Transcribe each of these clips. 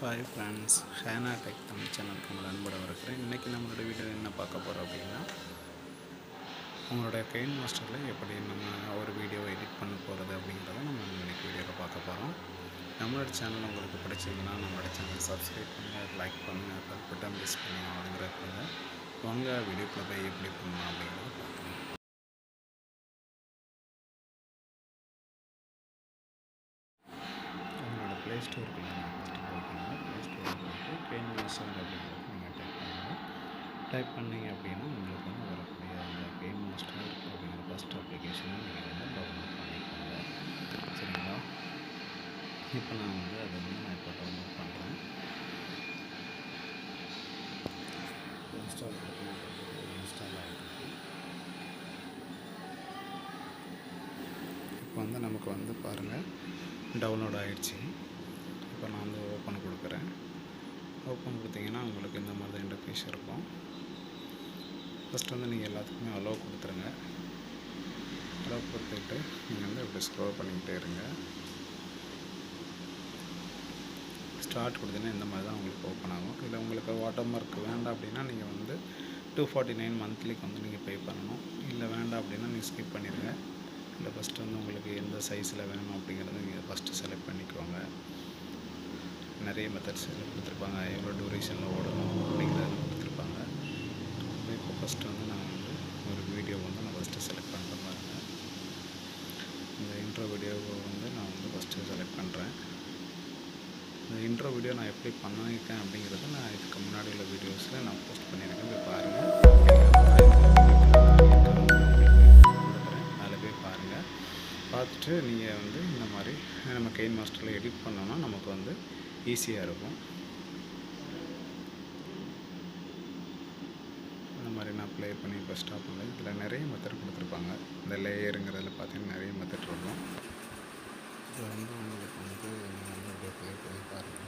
Hi friends Hena tech Tamil சேனலுக்கு உங்களை அன்போடு இருக்கிறேன் இன்றைக்கி நம்மளோட வீடியோ என்ன பார்க்க போகிறோம் அப்படின்னா உங்களோட கெயின் மாஸ்டரில் எப்படி நம்ம ஒரு வீடியோவை எடிட் பண்ண போகிறது அப்படிங்கிறத நம்ம இன்றைக்கி வீடியோவில் பார்க்க போகிறோம் நம்மளோட சேனல் உங்களுக்கு பிடிச்சிருந்ததுன்னா நம்மளோட சேனல் சப்ஸ்கிரைப் பண்ணுங்கள் லைக் பண்ணுங்கள் பெல் பட்டன் மிஸ் பண்ணுங்கள் அப்படிங்கிறத வாங்க வீடியோக்குள்ளே போய் எப்படி பண்ணலாம் அப்படிங்கிறத பார்க்கலாம். உங்களோட ப்ளே ஸ்டோருக்குள்ள கெயின் அப்படிங்கிறது நீங்கள் டைப் பண்ணுங்கள் டைப் பண்ணிங்க அப்படின்னா உங்களுக்கு வந்து வரக்கூடிய அந்த கெயின் மாஸ்டர் அப்படிங்கிற ஃபஸ்ட் அப்ளிகேஷனை நீங்கள் வந்து டவுன்லோட் பண்ணிக்கோங்க. சரிங்களா? இப்போ நான் வந்து அதை வந்து நான் இப்போ டவுன்லோட் பண்ணுறேன் இன்ஸ்டால் இன்ஸ்டால் ஆகிட்டு இப்போ வந்து நமக்கு வந்து பாருங்கள் டவுன்லோட் ஆகிடுச்சு இப்போ நான் வந்து ஓப்பன் கொடுக்குறேன். ஓப்பன் கொடுத்தீங்கன்னா உங்களுக்கு இந்த மாதிரி தான் இன்டர்ஃபேஸ் இருக்கும். ஃபஸ்ட் வந்து நீங்கள் எல்லாத்துக்குமே அலோவ் கொடுத்துருங்க. அலோவ் கொடுத்துட்டு நீங்கள் வந்து இப்படி ஸ்க்ரோல் பண்ணிக்கிட்டே இருங்க. ஸ்டார்ட் கொடுத்தீங்கன்னா இந்த மாதிரி தான் உங்களுக்கு ஓப்பன் ஆகும். இல்லை உங்களுக்கு வாட்டர் மார்க் வேண்டாம் அப்படின்னா நீங்கள் வந்து டூ ஃபார்ட்டி நைன் மந்த்லிக்கு வந்து நீங்கள் பே பண்ணணும். இல்லை வேண்டாம் அப்படின்னா நீங்கள் ஸ்கிப் பண்ணிடுங்க இல்லை ஃபஸ்ட்டு வந்து உங்களுக்கு எந்த சைஸில் வேணும் அப்படிங்கிறத நீங்கள் ஃபஸ்ட்டு செலக்ட் பண்ணிக்கோங்க. நிறைய மெத்தட்ஸ் கொடுத்துருப்பாங்க. எவ்வளோ டூரேஷனில் ஓடணும் அப்படிங்கிறத கொடுத்துருப்பாங்க. இப்போ ஃபஸ்ட்டு வந்து நான் வந்து ஒரு வீடியோ வந்து நான் ஃபஸ்ட்டு செலக்ட் பண்ணுற பாருங்க இந்த இன்ட்ரோ வீடியோவை வந்து நான் வந்து ஃபஸ்ட்டு செலக்ட் பண்ணுறேன் இந்த இன்ட்ரோ வீடியோ நான் எப்படி பண்ணியிருக்கேன் அப்படிங்கிறத நான் இதுக்கு முன்னாடி உள்ள வீடியோஸில் நான் போஸ்ட் பண்ணியிருக்கேன். போய் பாருங்கள் அதில் போய் பாருங்கள் பார்த்துட்டு நீங்கள் வந்து இந்த மாதிரி நம்ம கெயின் மாஸ்டரில் எடிட் பண்ணோன்னா நமக்கு வந்து ஈஸியாக இருக்கும். அந்த மாதிரி நான் ப்ளே பண்ணி இப்போ ஸ்டாப் பண்ணேன். இதில் நிறைய மெத்தட் கொடுத்துருப்பாங்க. இந்த லேயருங்கிறதுல பார்த்தீங்கன்னா நிறைய மெத்தட் இருக்கும். இதில் வந்து உங்களுக்கு வந்து நீங்கள் வந்து அப்படியே ப்ளே பண்ணி பாருங்கள்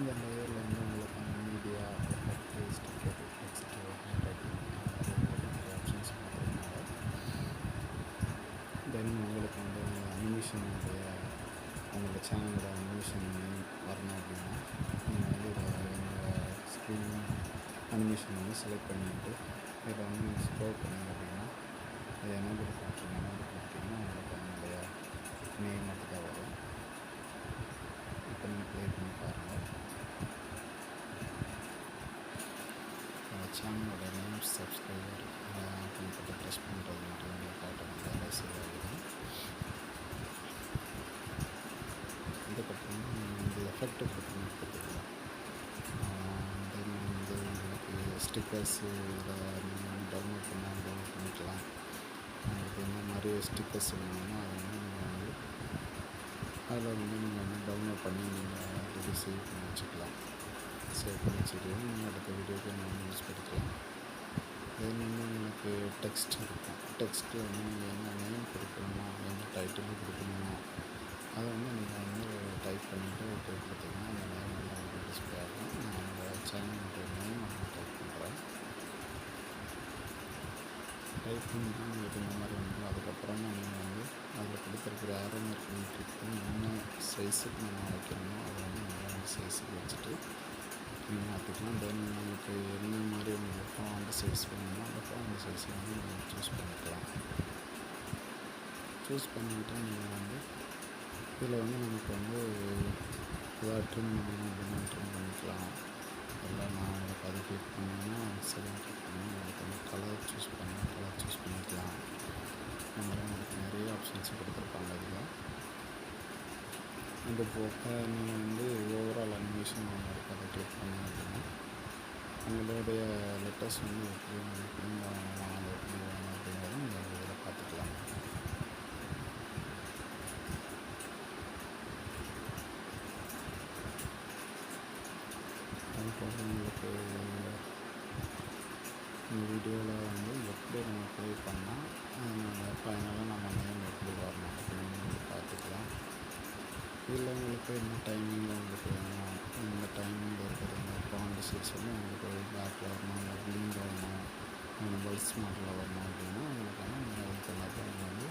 இந்த லேயர் அனிமேஷன் வந்து செலக்ட் பண்ணிட்டு இதை வந்து நீங்கள் ஸ்க்ரோல் பண்ணீங்க அப்படின்னா அது எனேபிள் கொடுத்துருங்க எனேபிள் கொடுத்தீங்கன்னா உங்களுக்கு அதனுடைய நேம் மட்டும் தான் வரும். இப்போ நீங்கள் ப்ளே பண்ணி பாருங்கள் சேனலோட நேம் சப்ஸ்கிரைபர் கம்ப்யூட்டர் ப்ரெஸ் பண்ணுறது மட்டும் உங்களுக்கு ஆட்டோமேட்டிக்காக சேவ் ஆகிடும் இதுக்கப்புறம் இந்த எஃபெக்ட் கொடுத்து கொடுத்துக்கலாம் தென் வந்து உங்களுக்கு ஸ்டிக்கர்ஸு இதில் டவுன்லோட் பண்ணால் டவுன்லோட் பண்ணிக்கலாம் உங்களுக்கு என்ன மாதிரி ஸ்டிக்கர்ஸ் வேணுமோ அதை வந்து நீங்கள் வந்து அதில் வந்து நீங்கள் வந்து டவுன்லோட் பண்ணி நீங்கள் இது சேவ் பண்ணி வச்சுக்கலாம் சேவ் பண்ணி வச்சுக்கலாம் நீங்கள் அடுத்த வீடியோக்கு நீங்கள் யூஸ் பண்ணிக்கலாம் தென் வந்து உங்களுக்கு டெக்ஸ்ட் இருக்கும் டெக்ஸ்ட்டு வந்து நீங்கள் என்ன நேம் கொடுக்கணுமோ என்ன டைட்டில் கொடுக்கணுமோ அதை வந்து நீங்கள் வந்து டைப் பண்ணிவிட்டு போய் கொடுத்தீங்கன்னா அந்த நேம் வந்து டிஸ்பிளே ஆகும் நம்ம அந்த நேம் வந்து டைப் பண்ணுறேன் டைப் இருந்த உங்களுக்கு இந்த மாதிரி வந்து அதுக்கப்புறமா நீங்கள் வந்து அதில் கொடுத்துருக்குற ஆரோ மார்க் என்ன சைஸுக்கு நம்ம வைக்கணுமோ அதை வந்து நல்லா அந்த சைஸுக்கு வச்சுட்டு நீங்கள் மாற்றிக்கலாம் தென் உங்களுக்கு என்ன மாதிரி உங்களுக்கு அந்த சைஸ் வேணுமோ அந்த ஃபோன் அந்த சைஸை வந்து நீங்கள் சூஸ் பண்ணிக்கலாம். சூஸ் பண்ணிக்கிட்டு நீங்கள் வந்து இதில் வந்து நமக்கு வந்து ஏதாவது ட்ரிம் பண்ணணும் அப்படின்னா ட்ரிம் பண்ணிக்கலாம். இல்லை நான் உங்களுக்கு அதை கிளிக் பண்ணிங்கன்னா செகண்ட் கிளிக் பண்ணி உங்களுக்கு வந்து கலர் சூஸ் பண்ணி கலர் சூஸ் பண்ணிக்கலாம். இந்த மாதிரி உங்களுக்கு நிறைய ஆப்ஷன்ஸ் கொடுத்துருப்பாங்க அதில் இது போக நீங்கள் வந்து ஓவரால் அனிமேஷன் ஒன்று இருக்குது அதை கிளிக் பண்ணி அப்படின்னா உங்களுடைய லெட்டர்ஸ் வந்து எப்படி வீடியோவில் வந்து எப்படி நம்ம ப்ளே பண்ணால் நம்ம ஃபைனலாக நம்ம நேம் எப்படி வரணும் அப்படின்னு நீங்கள் பார்த்துக்கலாம். இதில் உங்களுக்கு என்ன டைமிங்கில் உங்களுக்கு வேணும் இந்த டைமிங்கில் இருக்கிறவங்க இந்த பாண்டு வந்து உங்களுக்கு பேக்கில் வரணும் இல்லை ப்ளீங் வரணும் பல்ஸ் மாடலில் வரணும் அப்படின்னா உங்களுக்கு வந்து நீங்கள் அதுக்கு எல்லாத்தையும் நீங்கள் வந்து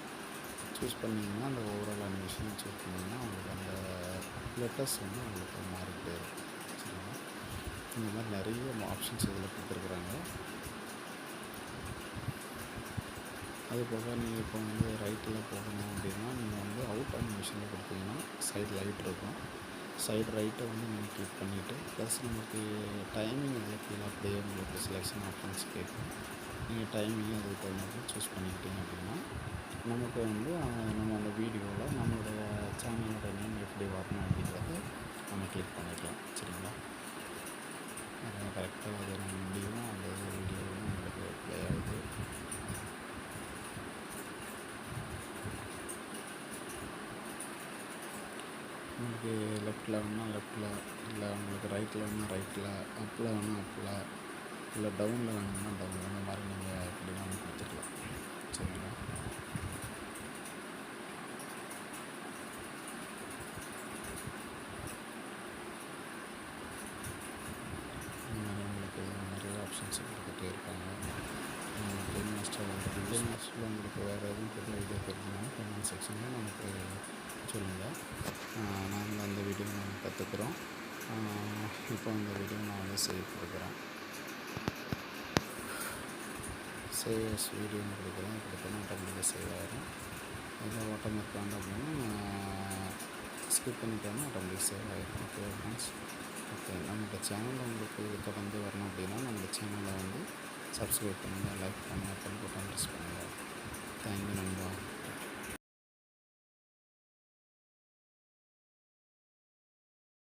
சூஸ் பண்ணிங்கன்னா அந்த ஓவரால் அனிமேஷன் சூஸ் பண்ணிங்கன்னா உங்களுக்கு அந்த லெட்டர்ஸ் வந்து உங்களுக்கு மாறிக்கிட்டே இருக்கும். சரிங்களா? இந்த மாதிரி நிறைய ஆப்ஷன்ஸ் இதில் கொடுத்துருக்குறாங்க. அது போக நீங்கள் இப்போ வந்து ரைட்டில் போகணும் அப்படின்னா நீங்கள் வந்து அவுட் அனிமேஷனில் கொடுத்தீங்கன்னா சைடு லைட் இருக்கும். சைடு ரைட்டை வந்து நீங்கள் கிளிக் பண்ணிவிட்டு ப்ளஸ் நமக்கு டைமிங் இதில் கீழே அப்படியே உங்களுக்கு செலெக்ஷன் ஆப்ஷன்ஸ் கேட்கும். நீங்கள் டைமிங் அதுக்கு தகுந்த சூஸ் பண்ணிக்கிட்டீங்க அப்படின்னா நமக்கு வந்து நம்ம அந்த வீடியோவில் நம்மளுடைய சேனலோட நேம் எப்படி வரணும் அப்படின்றத நம்ம கிளிக் பண்ணிக்கலாம் சரிங்களா அதனால் கரெக்டாக அது நம்ம முடியும் அந்த வீடியோ உங்களுக்கு ப்ளே ஆகுது உங்களுக்கு லெஃப்ட்டில் வேணால் லெஃப்ட்டில் இல்லை உங்களுக்கு ரைட்டில் வேணால் ரைட்டில் அப்பில் வேணால் அப்பில் இல்லை டவுனில் வேணும்னா டவுன் அந்த மாதிரி நீங்கள் எப்படி வேணும் கொடுத்துக்கலாம் சரிங்களா? ஆப்ஷன்ஸ் கொடுத்துட்டே இருக்காங்க. டென் மாஸ்டர் டென் மாஸ்டரில் உங்களுக்கு வேறு எதுவும் புது ஐடியா தெரிஞ்சுனாலும் கமெண்ட் செக்ஷனில் நமக்கு சொல்லுங்கள் நாங்கள் அந்த வீடியோ நாங்கள் கற்றுக்குறோம் இப்போ அந்த வீடியோ நான் வந்து சேவ் கொடுக்குறேன். சேவ் வீடியோ கொடுக்குறேன். கொடுத்தோன்னா ஆட்டோமேட்டிக்காக சேவ் ஆகிடும் இல்லை ஆட்டோமேட்டிக் வேண்டாம் அப்படின்னா ஸ்கிப் பண்ணிட்டோம்னா ஆட்டோமேட்டிக் சேவ் ஆகிடும் ஓகே ஃப்ரெண்ட்ஸ் ஓகே நம்மளோட சேனலில் உங்களுக்கு தொடர்ந்து வரணும் அப்படின்னா நம்மளோட சேனலை வந்து சப்ஸ்கிரைப் பண்ணுங்கள் லைக் பண்ணுங்கள் பெல் பட்டன் ப்ரெஸ் பண்ணுங்கள் தேங்க்யூ நண்பா.